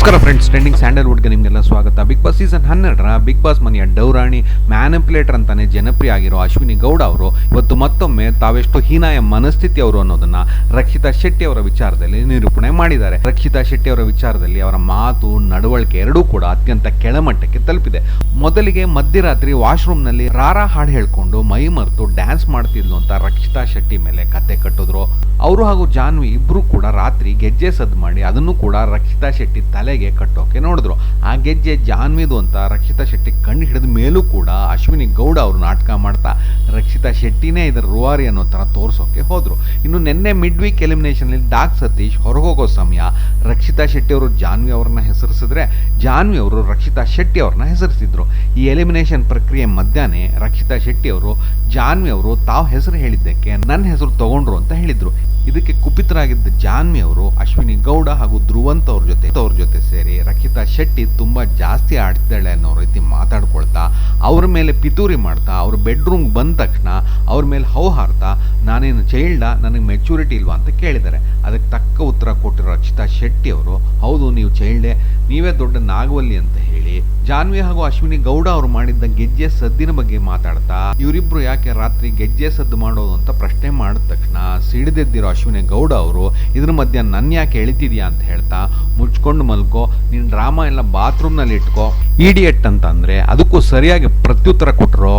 ನಮಸ್ಕಾರ friends trending ಸ್ಯಾಂಡಲ್ವುಡ್ಗೆ ನಿಮಗೆಲ್ಲ ಸ್ವಾಗತ. ಬಿಗ್ ಬಾಸ್ ಸೀಸನ್ ಹನ್ನೆರಡರ ಬಿಗ್ ಬಾಸ್ ಮನೆಯ ಡೌರಾಣಿ ಮ್ಯಾನಿಪುಲೇಟರ್ ಅಂತಾನೆ ಜನಪ್ರಿಯ ಆಗಿರೋ ಅಶ್ವಿನಿ ಗೌಡ ಅವರು ಇವತ್ತು ಮತ್ತೊಮ್ಮೆ ತಾವೆಷ್ಟು ಹೀನಾಯ ಮನಸ್ಥಿತಿ ಅವರು ಅನ್ನೋದನ್ನ ರಕ್ಷಿತಾ ಶೆಟ್ಟಿ ಅವರ ವಿಚಾರದಲ್ಲಿ ನಿರೂಪಣೆ ಮಾಡಿದ್ದಾರೆ. ರಕ್ಷಿತಾ ಶೆಟ್ಟಿ ಅವರ ವಿಚಾರದಲ್ಲಿ ಅವರ ಮಾತು, ನಡವಳಿಕೆ ಎರಡೂ ಕೂಡ ಅತ್ಯಂತ ಕೆಳಮಟ್ಟಕ್ಕೆ ತಲುಪಿದೆ. ಮೊದಲಿಗೆ ಮಧ್ಯರಾತ್ರಿ ವಾಶ್ರೂಮ್ನಲ್ಲಿ ರಾರಾ ಹಾಡು ಹೇಳ್ಕೊಂಡು ಮೈ ಮರೆತು ಡ್ಯಾನ್ಸ್ ಮಾಡ್ತಿದ್ಲು ಅಂತ ರಕ್ಷಿತಾ ಶೆಟ್ಟಿ ಮೇಲೆ ಕತೆ ಕಟ್ಟಿದ್ರು. ಅವರು ಹಾಗೂ ಜಾನ್ವಿ ಇಬ್ರು ಕೂಡ ರಾತ್ರಿ ಗೆಜ್ಜೆ ಸದ್ದು ಮಾಡಿ ಅದನ್ನು ಕೂಡ ರಕ್ಷಿತಾ ಶೆಟ್ಟಿ ತಲೆಗೆ ಕಟ್ಟೋಕೆ ನೋಡಿದ್ರು. ಆ ಗೆಜ್ಜೆ ಜಾನ್ವಿದು ಅಂತ ರಕ್ಷಿತಾ ಶೆಟ್ಟಿ ಕಂಡು ಹಿಡಿದ ಮೇಲೂ ಕೂಡ ಅಶ್ವಿನಿ ಗೌಡ ಅವರು ನಾಟಕ ಮಾಡ್ತಾ ರಕ್ಷಿತಾ ಶೆಟ್ಟಿನೇ ಇದರ ರುವಾರಿ ಅನ್ನೋ ಥರ ತೋರಿಸೋಕೆ ಹೋದರು. ಇನ್ನು ನಿನ್ನೆ ಮಿಡ್ ವೀಕ್ ಎಲಿಮಿನೇಷನಲ್ಲಿ ಡಾಕ್ ಸತೀಶ್ ಹೊರಗೋಗೋ ಸಮಯ ರಕ್ಷಿತಾ ಶೆಟ್ಟಿ ಅವರು ಜಾನ್ವಿ ಅವ್ರನ್ನ ಹೆಸರಿಸಿದ್ರೆ ಜಾನ್ವಿ ಅವರು ರಕ್ಷಿತಾ ಶೆಟ್ಟಿ ಅವ್ರನ್ನ ಹೆಸರಿಸಿದ್ರು. ಈ ಎಲಿಮಿನೇಷನ್ ಪ್ರಕ್ರಿಯೆ ಮಧ್ಯಾಹ್ನ ರಕ್ಷಿತಾ ಶೆಟ್ಟಿ ಅವರು ಜಾನ್ವಿ ಅವರು ತಾವು ಹೆಸರು ಹೇಳಿದ್ದಕ್ಕೆ ನನ್ನ ಹೆಸರು ತಗೊಂಡ್ರು ಅಂತ ಹೇಳಿದ್ರು. ಇದಕ್ಕೆ ಕುಪಿತರಾಗಿದ್ದ ಜಾನ್ವಿ ಅವರು ಅಶ್ವಿನಿ ಗೌಡ ಹಾಗೂ ಧ್ರುವಂತ್ ಅವ್ರ ಜೊತೆ ಅವ್ರ ಜೊತೆ ಸೇರಿ ರಕ್ಷಿತಾ ಶೆಟ್ಟಿ ತುಂಬ ಜಾಸ್ತಿ ಆಡ್ತಿದ್ದಾಳೆ ಅನ್ನೋ ರೀತಿ ಮಾತಾಡ್ಕೊಳ್ತಾ, ಅವ್ರ ಮೇಲೆ ಪಿತೂರಿ ಮಾಡ್ತಾ, ಅವ್ರ ಬೆಡ್ರೂಮ್ಗೆ ಬಂದ ತಕ್ಷಣ ಅವ್ರ ಮೇಲೆ ಹೌ ಹಾರ್ತಾ, ನಾನೇನು ಚೈಲ್ಡ ನನಗೆ ಮೆಚುರಿಟಿ ಇಲ್ವಾ? ಅಂತ ಕೇಳಿದ್ದಾರೆ. ಅದಕ್ಕೆ ತಕ್ಕ ಉತ್ತರ ಕೊಟ್ಟಿರೋ ರಕ್ಷಿತಾ ಶೆಟ್ಟಿ ಅವರು, ಹೌದು, ನೀವು ಚೈಲ್ಡೆ ನೀವೇ ದೊಡ್ಡ ನಾಗವಲ್ಲಿ ಅಂತ ಹೇಳಿ ಜಾನ್ವಿ ಹಾಗೂ ಅಶ್ವಿನಿ ಗೌಡ ಅವರು ಮಾಡಿದ್ದ ಗೆಜ್ಜೆ ಸದ್ದಿನ ಬಗ್ಗೆ ಮಾತಾಡ್ತಾ, ಇವರಿಬ್ರು ಯಾಕೆ ರಾತ್ರಿ ಗೆಜ್ಜೆ ಸದ್ದು ಮಾಡೋದು ಅಂತ ಪ್ರಶ್ನೆ ಮಾಡಿದ ತಕ್ಷಣ ಸಿಡಿದೆದ್ದಿರೋ ಅಶ್ವಿನಿ ಗೌಡ ಅವರು, ಇದ್ರ ಮಧ್ಯ ನನ್ನ ಯಾಕೆ ಎಳಿತಿದ್ಯಾ ಅಂತ ಹೇಳ್ತಾ, ಮುಚ್ಕೊಂಡು ಮಲ್ಕೋ ನಿನ್ನ ಡ್ರಾಮಾ ಎಲ್ಲ ಬಾತ್ರೂಮ್ನಲ್ಲಿ ಇಟ್ಕೋ ಇಡಿಯಟ್ ಅಂತ ಅದಕ್ಕೂ ಸರಿಯಾಗಿ ಪ್ರತ್ಯುತ್ತರ ಕೊಟ್ಟರು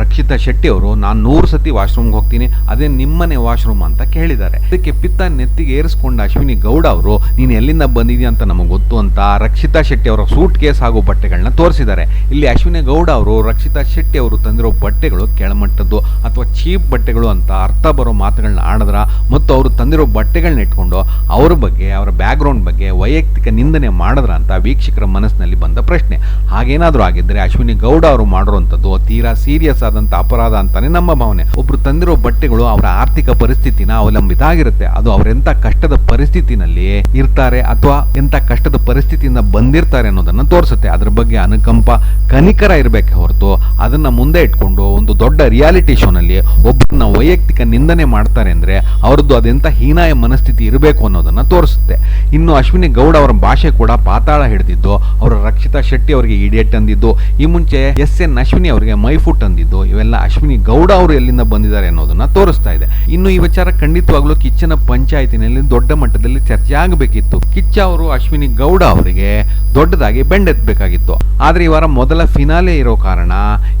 ರಕ್ಷಿತಾ ಶೆಟ್ಟಿ ಅವರು, ನಾನು ನೂರು ಸತಿ ವಾಶ್ರೂಮ್ಗೆ ಹೋಗ್ತೀನಿ, ಅದೇ ನಿಮ್ಮನೆ ವಾಶ್ರೂಮ್ ಅಂತ ಕೇಳಿದ್ದಾರೆ. ಅದಕ್ಕೆ ಪಿತ್ತ ನೆತ್ತಿಗೆ ಏರಿಸ್ಕೊಂಡ ಅಶ್ವಿನಿ ಗೌಡ ಅವರು, ನೀನು ಎಲ್ಲಿಂದ ಬಂದಿದ್ಯಾ ಅಂತ ನಮಗೆ ಗೊತ್ತು ಅಂತ ರಕ್ಷಿತಾ ಶೆಟ್ಟಿ ಅವರ ಸೂಟ್ ಕೇಸ್ ಹಾಗೂ ಬಟ್ಟೆಗಳನ್ನ ತೋರಿಸಿದ್ದಾರೆ. ಇಲ್ಲಿ ಅಶ್ವಿನಿ ಗೌಡ ಅವರು, ರಕ್ಷಿತಾ ಶೆಟ್ಟಿ ಅವರು ತಂದಿರೋ ಬಟ್ಟೆಗಳು ಕೆಳಮಟ್ಟದ್ದು ಅಥವಾ ಚೀಪ್ ಬಟ್ಟೆಗಳು ಅಂತ ಅರ್ಥ ಬರೋ ಮಾತುಗಳನ್ನ ಆಡಿದ್ರ ಮತ್ತು ಅವರು ತಂದಿರೋ ಬಟ್ಟೆಗಳನ್ನ ಇಟ್ಕೊಂಡು ಅವ್ರ ಬಗ್ಗೆ, ಅವರ ಬ್ಯಾಕ್ಗ್ರೌಂಡ್ ಬಗ್ಗೆ ವೈಯಕ್ತಿಕ ನಿಂದನೆ ಮಾಡಿದ್ರ ಅಂತ ವೀಕ್ಷಕರ ಮನಸ್ಸಿನಲ್ಲಿ ಬಂದ ಪ್ರಶ್ನೆ. ಹಾಗೇನಾದರೂ ಆಗಿದ್ದರೆ ಅಶ್ವಿನಿ ಗೌಡ ಅವರು ಮಾಡಿರುವಂಥದ್ದು ತೀರಾ ಸೀರಿಯಸ್ ಆದಂಥ ಅಪರಾಧ ಅಂತಾನೆ ನಮ್ಮ ಭಾವನೆ. ಒಬ್ರು ತಂದಿರೋ ಬಟ್ಟೆಗಳು ಅವರ ಆರ್ಥಿಕ ಪರಿಸ್ಥಿತಿನ ಅವಲಂಬಿತ ಆಗಿರುತ್ತೆ. ಅದು ಅವರೆಂಥ ಕಷ್ಟದ ಪರಿಸ್ಥಿತಿನಲ್ಲಿ ಇರ್ತಾರೆ ಅಥವಾ ಎಂಥ ಕಷ್ಟದ ಪರಿಸ್ಥಿತಿಯಿಂದ ಬಂದಿರ್ತಾರೆ ಅನ್ನೋದನ್ನು ತೋರಿಸುತ್ತೆ. ಅದ್ರ ಬಗ್ಗೆ ಅನುಕಂಪ ಕನಿಕರ ಇರಬೇಕೆ ಹೊರತು ಅದನ್ನು ಮುಂದೆ ಇಟ್ಕೊಂಡು ಒಂದು ದೊಡ್ಡ ರಿಯಾಲಿಟಿ ಶೋನಲ್ಲಿ ಒಬ್ಬರನ್ನ ವೈಯಕ್ತಿಕ ನಿಂದನೆ ಮಾಡ್ತಾರೆ ಅಂದರೆ ಅವ್ರದ್ದು ಅದೆಂತ ಹೀನಾಯ ಮನಸ್ಥಿತಿ ಇರಬೇಕು ಅನ್ನೋದನ್ನು ತೋರಿಸುತ್ತೆ. ಇನ್ನು ಅಶ್ವಿನಿ ಗೌಡ ಅವರ ಭಾಷೆ ಕೂಡ ಪಾತಾಳ ಹಿಡಿದಿದ್ದು, ಅವರ ರಕ್ಷಿತಾ ಶೆಟ್ಟಿ ಅವರಿಗೆ ಇಡಿಯಟ್ ಅಂದಿದ್ದು, ಈ ಮುಂಚೆ ಎಸ್ ಎನ್ ಅಶ್ವಿನಿ ಅವರಿಗೆ ಮೈಫುಟ್ ಅಂದಿದ್ದು, ಇವೆಲ್ಲ ಅಶ್ವಿನಿ ಗೌಡ ಅವರು ಎಲ್ಲಿಂದ ಬಂದಿದ್ದಾರೆ ಅನ್ನೋದನ್ನ ತೋರಿಸ್ತಾ ಇದೆ. ಇನ್ನು ಈ ವಿಚಾರ ಖಂಡಿತವಾಗ್ಲೂ ಕಿಚ್ಚನ ಪಂಚಾಯತಿನಲ್ಲಿ ದೊಡ್ಡ ಮಟ್ಟದಲ್ಲಿ ಚರ್ಚೆ ಆಗಬೇಕಿತ್ತು. ಕಿಚ್ಚ ಅವರು ಅಶ್ವಿನಿ ಗೌಡ ಅವರಿಗೆ ದೊಡ್ಡದಾಗಿ ಬೆಂಡೆತ್ತಬೇಕಾಗಿತ್ತು ಆದರೆ ಈ ವಾರ ಮೊದಲ ಫಿನಾಲೆ ಇರೋ ಕಾರಣ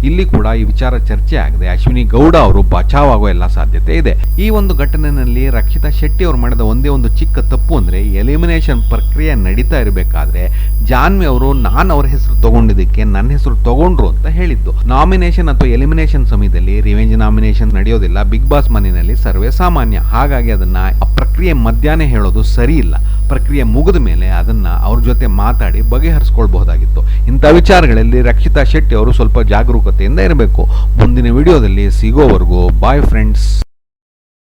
ಇಲ್ಲಿ ಕೂಡ ಈ ವಿಚಾರ ಚರ್ಚೆ ಆಗದೆ. ಅಶ್ವಿನಿ ಗೌಡ ಅವರು ಬಚಾವ್ ಆಗೋ ಎಲ್ಲ ಸಾಧ್ಯತೆ ಇದೆ. ಈ ಒಂದು ಘಟನೆಯಲ್ಲಿ ರಕ್ಷಿತಾ ಶೆಟ್ಟಿ ಅವರು ಮಾಡಿದ ಒಂದೇ ಒಂದು ಚಿಕ್ಕ ತಪ್ಪು ಅಂದ್ರೆ ಎಲಿಮಿನೇಷನ್ ಪ್ರಕ್ರಿಯೆ ನಡೀತಾ ಇರಬೇಕಾದ್ರೆ ಜಾನ್ವಿ ಅವರು ನಾನು ಅವ್ರ ಹೆಸರು ತಗೊಂಡಿದ್ದಕ್ಕೆ ನನ್ನ ಹೆಸರು ತಗೊಂಡ್ರು ಅಂತ ಹೇಳಿದ್ದು. ನಾಮಿನೇಷನ್ ಅಥವಾ ಎಲಿಮಿನೇಷನ್ ಸಮಯದಲ್ಲಿ ರಿವೆಂಜ್ ನಾಮಿನೇಷನ್ ನಡೆಯೋದಿಲ್ಲ. ಬಿಗ್ ಬಾಸ್ ಮನೆಯಲ್ಲಿ ಸರ್ವೇ ಸಾಮಾನ್ಯ. ಹಾಗಾಗಿ ಅದನ್ನ ಪ್ರಕ್ರಿಯೆ ಮಧ್ಯಾಹ್ನ ಹೇಳೋದು ಸರಿ ಇಲ್ಲ. ಪ್ರಕ್ರಿಯೆ ಮುಗಿದ ಮೇಲೆ ಅದನ್ನು ಅವ್ರ ಜೊತೆ ಮಾತಾಡಿ ಬಗೆಹರಿಸ್ಕೊಳ್ಬಹುದಾಗಿತ್ತು. ಇಂಥ ವಿಚಾರಗಳಲ್ಲಿ ರಕ್ಷಿತಾ ಶೆಟ್ಟಿ ಅವರು ಸ್ವಲ್ಪ ಜಾಗರೂಕತೆಯಿಂದ ಇರಬೇಕು. ಮುಂದಿನ ವಿಡಿಯೋದಲ್ಲಿ ಸಿಗೋವರೆಗೂ ಬಾಯ್ ಫ್ರೆಂಡ್ಸ್